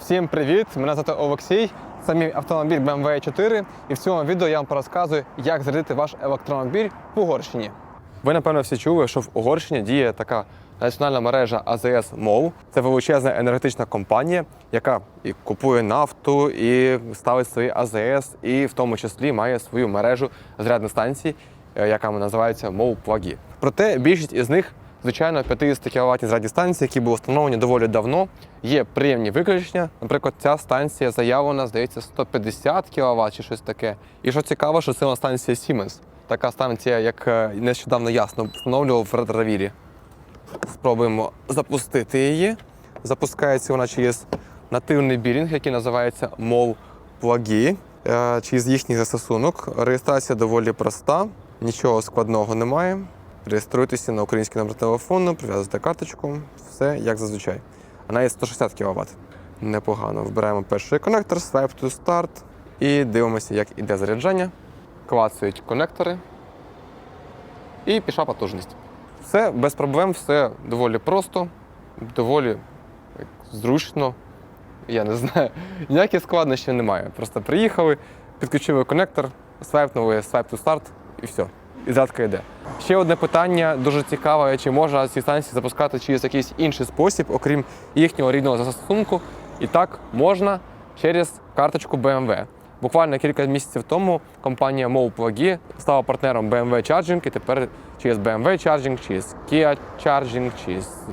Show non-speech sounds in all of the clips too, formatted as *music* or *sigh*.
Всім привіт! Мене звати Олексій. Це мій автомобіль BMW 4 і в цьому відео я вам порозказую, як зарядити ваш електромобіль в Угорщині. Ви, напевно, всі чули, що в Угорщині діє така національна мережа АЗС МОВ. Це величезна енергетична компанія, яка і купує нафту, і ставить свої АЗС, і в тому числі має свою мережу зарядних станцій, е, яка називається MOV Плагі. Проте більшість із них Звичайно, 50 кВт зарядні станції, які були встановлені доволі давно, є приємні виключення. Наприклад, ця станція заявлена, здається, 150 кВт чи щось таке. І що цікаво, що це станція Siemens. Така станція, як е, нещодавно ясно встановлював в Редравілі. Спробуємо запустити її. Запускається вона через нативний бірінг, який називається MOV Plug, е, через їхній застосунок. Реєстрація доволі проста, нічого складного немає. Реєструйтеся на український номер телефону, прив'язуйте карточку, все як зазвичай. Вона є 160 кВт. Непогано. Вбираємо перший конектор, Swipe to Start і дивимося, як іде заряджання. Клацають конектори. І пішла потужність. Все без проблем, все доволі просто, доволі зручно. Я не знаю, *laughs* ніяких складнощів немає. Просто приїхали, підключили конектор, свайпнули, свайп to start і все. І зарядка йде. Ще одне питання дуже цікаве, чи можна ці станції запускати через якийсь інший спосіб, окрім їхнього рідного застосунку. І так можна через карточку BMW. Буквально кілька місяців тому компанія MOV Plug стала партнером BMW Charging і тепер через BMW Charging, через Kia Charging, через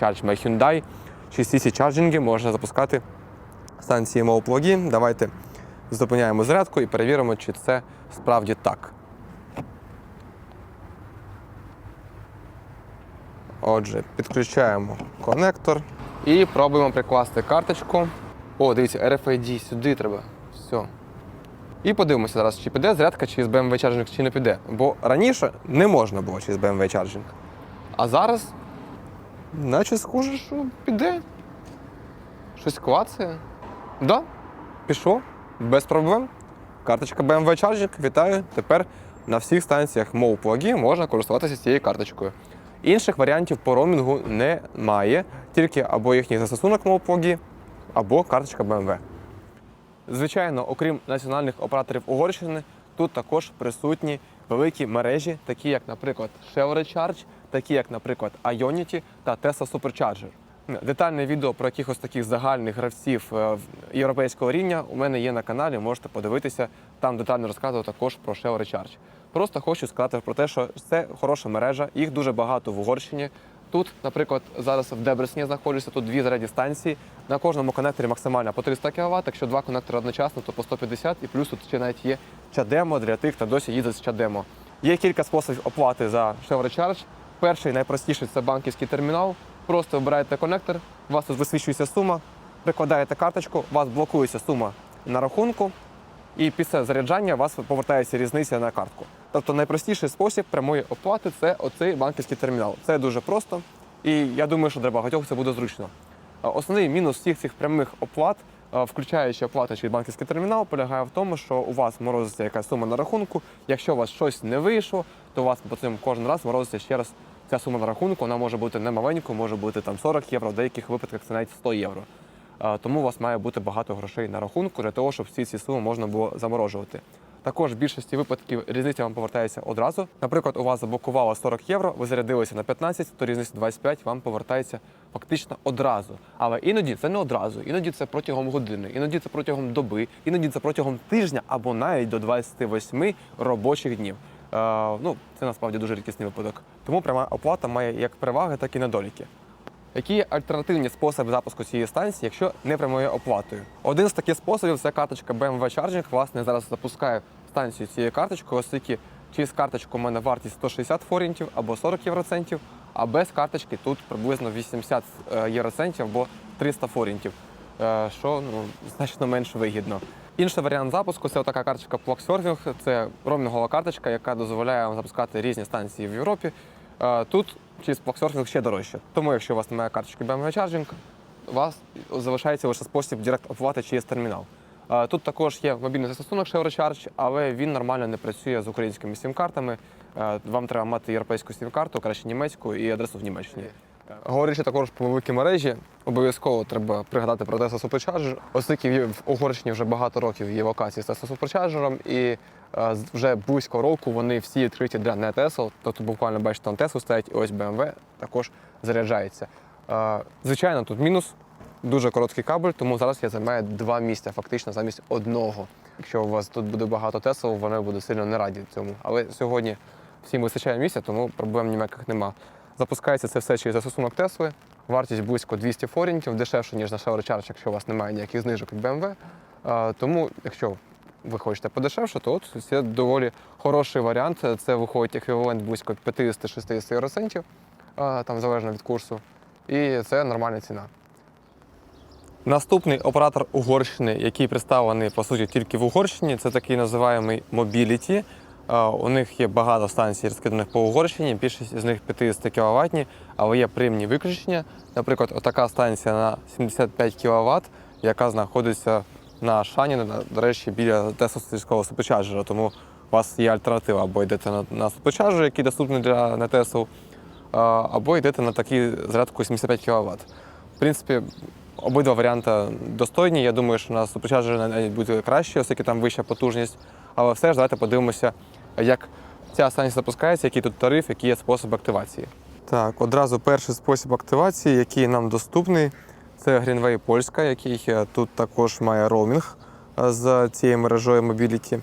Charge My Hyundai, через CC Charging можна запускати станції MOV Давайте зупиняємо зарядку і перевіримо, чи це справді так. Отже, підключаємо конектор і пробуємо прикласти карточку. О, дивіться, RFID сюди треба. Все. І подивимося зараз, чи піде зарядка через BMW Charging, чи не піде. Бо раніше не можна було через BMW Charging. А зараз, наче схоже, що піде. Щось клацає. Да, пішло, без проблем. Карточка BMW Charging, вітаю. Тепер на всіх станціях MOV Plug можна користуватися цією карточкою. Інших варіантів по роумінгу немає, тільки або їхній застосунок MOV або карточка BMW. Звичайно, окрім національних операторів Угорщини, тут також присутні великі мережі, такі як, наприклад, Chevrolet Charge, такі як, наприклад, Ionity та Tesla Supercharger. Детальне відео про якихось таких загальних гравців е, європейського рівня у мене є на каналі, можете подивитися. Там детально розказую також про Chevrolet Charge. Просто хочу сказати про те, що це хороша мережа, їх дуже багато в Угорщині. Тут, наприклад, зараз в Дебресні знаходжуся, тут дві зарядні станції. На кожному конекторі максимально по 300 кВт. Якщо два конектори одночасно, то по 150 і плюс тут ще навіть є чадемо для тих, хто досі їде з чадемо. Є кілька способів оплати за Chevrolet Charge. Перший найпростіший це банківський термінал. Просто вибираєте конектор, у вас тут висвічується сума, прикладаєте карточку, у вас блокується сума на рахунку, і після заряджання у вас повертається різниця на картку. Тобто найпростіший спосіб прямої оплати це оцей банківський термінал. Це дуже просто, і я думаю, що для багатьох це буде зручно. Основний мінус всіх цих прямих оплат, включаючи оплати через банківський термінал, полягає в тому, що у вас морозиться якась сума на рахунку. Якщо у вас щось не вийшло, то у вас потім кожен раз морозиться ще раз ця сума на рахунку. Вона може бути не маленькою, може бути там 40 євро, в деяких випадках це навіть 100 євро. Тому у вас має бути багато грошей на рахунку для того, щоб всі ці суми можна було заморожувати. Також в більшості випадків різниця вам повертається одразу. Наприклад, у вас заблокувало 40 євро, ви зарядилися на 15, то різниця 25 вам повертається фактично одразу. Але іноді це не одразу, іноді це протягом години, іноді це протягом доби, іноді це протягом тижня або навіть до 28 робочих днів. Е, ну, це насправді дуже рідкісний випадок. Тому пряма оплата має як переваги, так і недоліки. Які альтернативні способи запуску цієї станції, якщо не прямою оплатою? Один з таких способів це карточка BMW Charging. Власне, зараз запускаю станцію цією карточкою, оскільки через карточку у мене вартість 160 форінтів або 40 євроцентів, а без карточки тут приблизно 80 е, євроцентів або 300 форінтів, е, що ну, значно менш вигідно. Інший варіант запуску це така карточка PlugServing. Це роумінгова карточка, яка дозволяє вам запускати різні станції в Європі. Е, Тут через PlugServing ще дорожче. Тому, якщо у вас немає карточки BMW Charging, у вас залишається лише спосіб директ оплати через термінал. Тут також є мобільний застосунок Chevrolet Charge, але він нормально не працює з українськими сім-картами. Вам треба мати європейську сім-карту, краще німецьку і адресу в Німеччині. Говорячи також по великій мережі, обов'язково треба пригадати про Tesla Supercharger, оскільки в Угорщині вже багато років є локації з Tesla Supercharger, і вже близько року вони всі відкриті для не Tesla. Тобто буквально бачите, там Tesla стоять, і ось BMW також заряджається. Звичайно, тут мінус. Дуже короткий кабель, тому зараз я займаю два місця, фактично замість одного. Якщо у вас тут буде багато Тесл, вони будуть сильно не раді цьому. Але сьогодні всім вистачає місця, тому проблем ніяких нема. Запускається це все через застосунок Тесли. Вартість близько 200 форінтів, дешевше, ніж на Recharge, якщо у вас немає ніяких знижок від BMW. Тому, якщо ви хочете подешевше, то от це доволі хороший варіант. Це виходить еквівалент близько 50-60 євроцентів, там залежно від курсу. І це нормальна ціна. Наступний оператор Угорщини, який представлений по суті тільки в Угорщині, це такий називаємий Mobility. У них є багато станцій розкиданих по Угорщині, більшість з них 50 кВт, але є приємні виключення. Наприклад, отака станція на 75 кВт, яка знаходиться на Шані, на- до речі, біля Тесловського суперчарджера. Тому у вас є альтернатива, або йдете на, на суперчарджер, який доступний для а, або йдете на такий зарядку 75 кВт. В принципі, обидва варіанти достойні. Я думаю, що на суперчарджері навіть буде краще, оскільки там вища потужність. Але все ж давайте подивимося, як ця станція запускається, який тут тариф, який є спосіб активації. Так, одразу перший спосіб активації, який нам доступний, це Greenway Польська, який е, тут також має роумінг е, з цією мережою Mobility.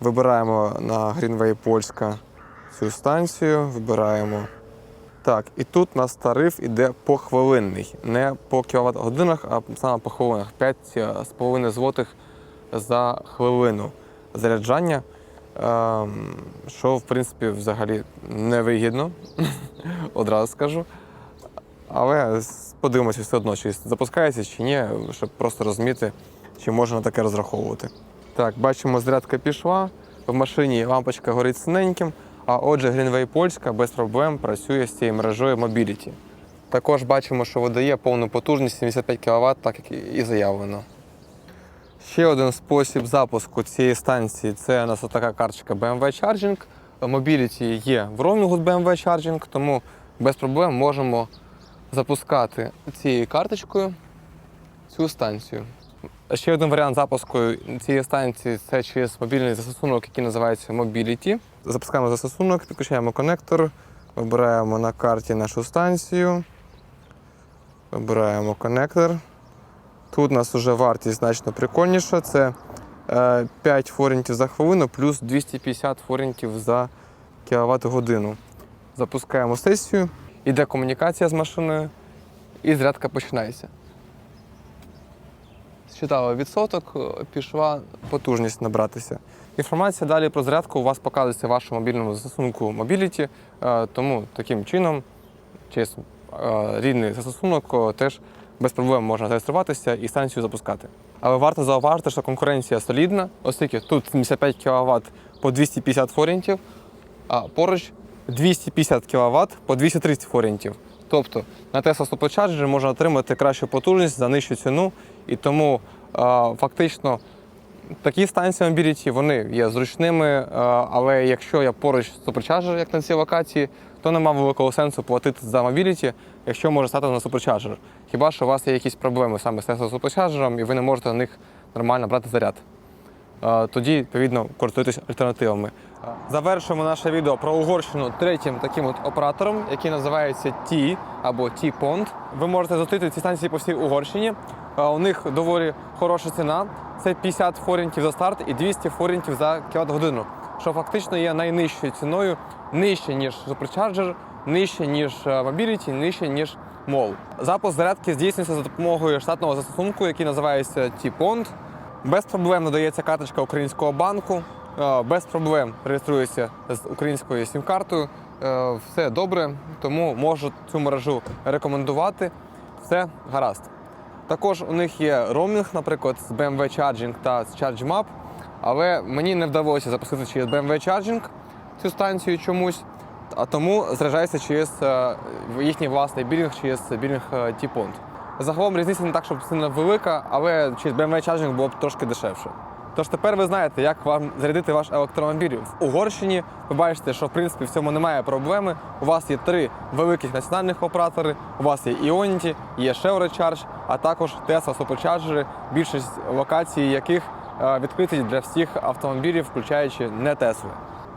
Вибираємо на Greenway Польська цю станцію, вибираємо так, і тут у нас тариф іде похвилинний, не по кіловат годинах, а саме по хвилинах. 5,5 злотих за хвилину заряджання, ем, що в принципі взагалі невигідно, *laughs* одразу скажу. Але подивимося все одно, чи запускається чи ні, щоб просто розуміти, чи можна таке розраховувати. Так, бачимо, зарядка пішла. В машині лампочка горить синеньким, а отже, Greenway Польська без проблем працює з цією мережою Mobility. Також бачимо, що видає повну потужність 75 кВт, так як і заявлено. Ще один спосіб запуску цієї станції це у нас така карточка BMW Charging. Mobility є в роумінгу з BMW Charging, тому без проблем можемо запускати цією карточкою цю станцію. Ще один варіант запуску цієї станції це через мобільний застосунок, який називається Mobility. Запускаємо застосунок, підключаємо конектор, вибираємо на карті нашу станцію, вибираємо конектор. Тут у нас вже вартість значно прикольніша. Це е, 5 форінтів за хвилину плюс 250 форінтів за кіловат годину. Запускаємо сесію, іде комунікація з машиною, і зарядка починається. Считали відсоток, пішла потужність набратися. Інформація далі про зарядку у вас показується в вашому мобільному застосунку Mobility, е, тому таким чином, через рідний застосунок, е, теж без проблем можна зареєструватися і станцію запускати. Але варто зауважити, що конкуренція солідна, оскільки тут 75 кВт по 250 форінтів, а поруч 250 кВт по 230 форінтів. Тобто на Tesla Supercharger можна отримати кращу потужність за нижчу ціну, і тому фактично такі станції Mobility, вони є зручними, але якщо я поруч Supercharger, як на цій локації, то нема великого сенсу платити за Mobility, якщо може стати на Supercharger. Хіба що у вас є якісь проблеми саме з Tesla Supercharger, і ви не можете на них нормально брати заряд. Тоді, відповідно, користуйтесь альтернативами. Завершуємо наше відео про Угорщину третім таким от оператором, який називається T або T-Pond. Ви можете зустріти ці станції по всій Угорщині. У них доволі хороша ціна. Це 50 форінтів за старт і 200 форінтів за кіловат годину, що фактично є найнижчою ціною, нижче ніж Supercharger, нижче ніж Mobility, нижче ніж MOL. Запуск зарядки здійснюється за допомогою штатного застосунку, який називається T-Pond. Без проблем надається карточка українського банку, е, без проблем реєструється з українською сім-картою. Е, Все добре, тому можу цю мережу рекомендувати. Все гаразд. Також у них є роумінг, наприклад, з BMW Charging та з ChargeMap, але мені не вдалося запустити через BMW Charging цю станцію чомусь, а тому заряджається через е, їхній власний білінг, через білінг T-Pond. Загалом різниця не так, щоб сильно велика, але через BMW Charging було б трошки дешевше. Тож тепер ви знаєте, як вам зарядити ваш електромобіль. В Угорщині ви бачите, що в принципі в цьому немає проблеми. У вас є три великих національних оператори. У вас є Ionity, є Chevrolet Charge, а також Tesla Supercharger, більшість локацій яких е, відкриті для всіх автомобілів, включаючи не Тесли.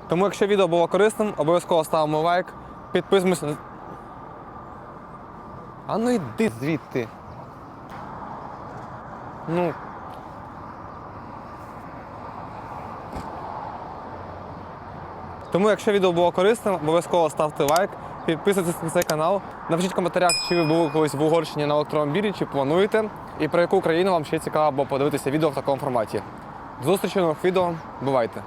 Тому, якщо відео було корисним, обов'язково ставимо лайк, підписуємося. А ну йди звідти. Ну. Тому, якщо відео було корисним, обов'язково ставте лайк, підписуйтесь на цей канал. Напишіть в коментарях, чи ви були колись в Угорщині на електромобілі, чи плануєте, і про яку країну вам ще цікаво було подивитися відео в такому форматі. До зустрічі в нових відео. Бувайте!